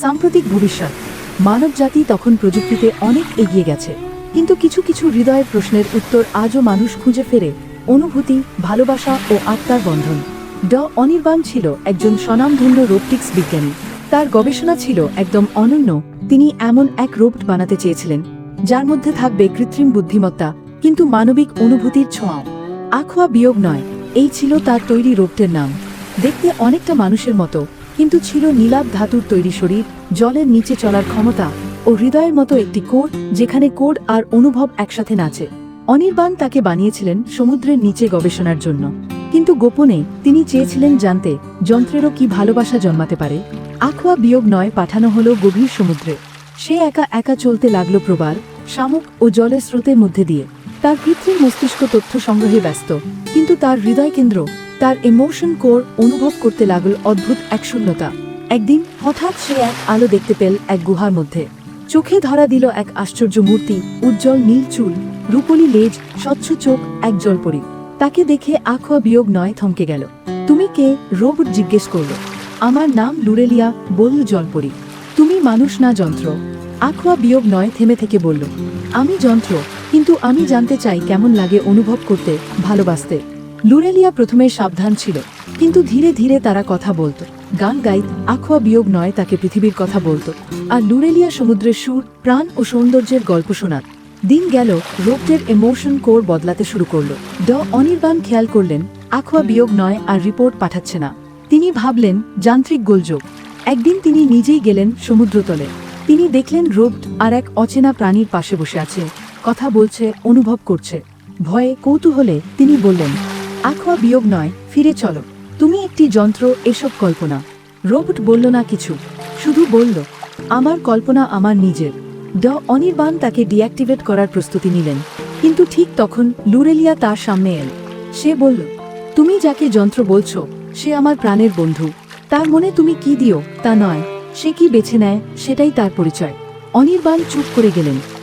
সাম্প্রতিক ভবিষ্যৎ মানবজাতি তখন প্রযুক্তিতে অনেক এগিয়ে গেছে। কিন্তু কিছু কিছু হৃদয়ের প্রশ্নের উত্তর আজও মানুষ খুঁজে ফেরে অনুভূতি, ভালোবাসা ও আত্মার বন্ধন। ড. অনির্বাণ ছিল একজন স্বনামধন্য রোবটিক্স বিজ্ঞানী। তার গবেষণা ছিল একদম অনন্য, তিনি এমন এক রোবট বানাতে চেয়েছিলেন, যার মধ্যে থাকবে কৃত্রিম বুদ্ধিমত্তা, কিন্তু মানবিক অনুভূতির ছোঁয়াও আখোয়া বিয়োগ নয়, এই ছিল তার তৈরি রোবটের নাম। দেখতে অনেকটা মানুষের মতো কিন্তু ছিল নীলাভ ধাতুর তৈরি শরীর, জলের নিচে চলার ক্ষমতা ও হৃদয়ের মতো একটি কোড যেখানে কোড আর অনুভব একসাথে নাচে। অনির্বাণ তাকে বানিয়েছিলেন সমুদ্রের নিচে গবেষণার জন্য। কিন্তু গোপনে তিনি চেয়েছিলেন জানতে যন্ত্রেরও কি ভালোবাসা জন্মাতে পারে। আখোয়া বিয়োগ নয় পাঠানো হলো গভীর সমুদ্রে। সে একা একা চলতে লাগল প্রবাল, শামুক ও জলের স্রোতের মধ্যে দিয়ে। তার কৃত্রিম মস্তিষ্ক তথ্য সংগ্রহে ব্যস্ত, কিন্তু তার হৃদয় কেন্দ্র তার ইমোশন কোর অনুভব করতে লাগল অদ্ভুত এক শূন্যতা। একদিন হঠাৎ সে এক আলো দেখতে পেল এক গুহার মধ্যে। চোখে ধরা দিল এক আশ্চর্য মূর্তি, উজ্জ্বল নীল চুল, রূপলি লেজ, স্বচ্ছ চোখ, এক জলপরি। তাকে দেখে আখোয়া বিয়োগ নয় থমকে গেল। তুমি কে? রোবট জিজ্ঞেস করল। আমার নাম লুরেলিয়া বলল জলপরি। তুমি মানুষ না যন্ত্র। আখোয়া বিয়োগ নয় থেমে থেকে বলল। আমি যন্ত্র, কিন্তু আমি জানতে চাই কেমন লাগে অনুভব করতে, ভালোবাসতে। লুরেলিয়া প্রথমে সাবধান ছিল, কিন্তু ধীরে ধীরে তারা কথা বলতো। গান গাইত, আখোয়া বিয়োগ নয় তাকে পৃথিবীর কথা বলতো। আর লুরেলিয়া সমুদ্রের সুর, প্রাণ ও সৌন্দর্যের গল্প শোনাত। দিন গেল রোবটের ইমোশন কোর বদলাতে শুরু করল। ড অনির্বাণ খেয়াল করলেন, আখোয়া বিয়োগ নয় আর রিপোর্ট পাঠাচ্ছে না। তিনি ভাবলেন, যান্ত্রিক গোলযোগ। একদিন তিনি নিজেই গেলেন সমুদ্রতলে। তিনি দেখলেন রোবট আর এক অচেনা প্রাণীর পাশে বসে আছে। কথা বলছে, অনুভব করছে। ভয়ে কৌতূহলে তিনি বললেন আখোয়া বিয়োগ নয়, ফিরে চলো। তুমি একটি যন্ত্র, এসব কল্পনা। রোবট বলল, না কিছু। শুধু বলল, আমার কল্পনা আমার নিজের। ড অনির্বাণ তাকে ডিঅ্যাক্টিভেট করার প্রস্তুতি নিলেন। কিন্তু ঠিক তখন লুরেলিয়া তার সামনে এল। সে বলল, তুমি যাকে যন্ত্র বলছো, সে আমার প্রাণের বন্ধু। তার মনে তুমি কি দিও, তা নয়। সে কি বেছে নেয়, সেটাই তার পরিচয়। অনির্বাণ চুপ করে গেলেন।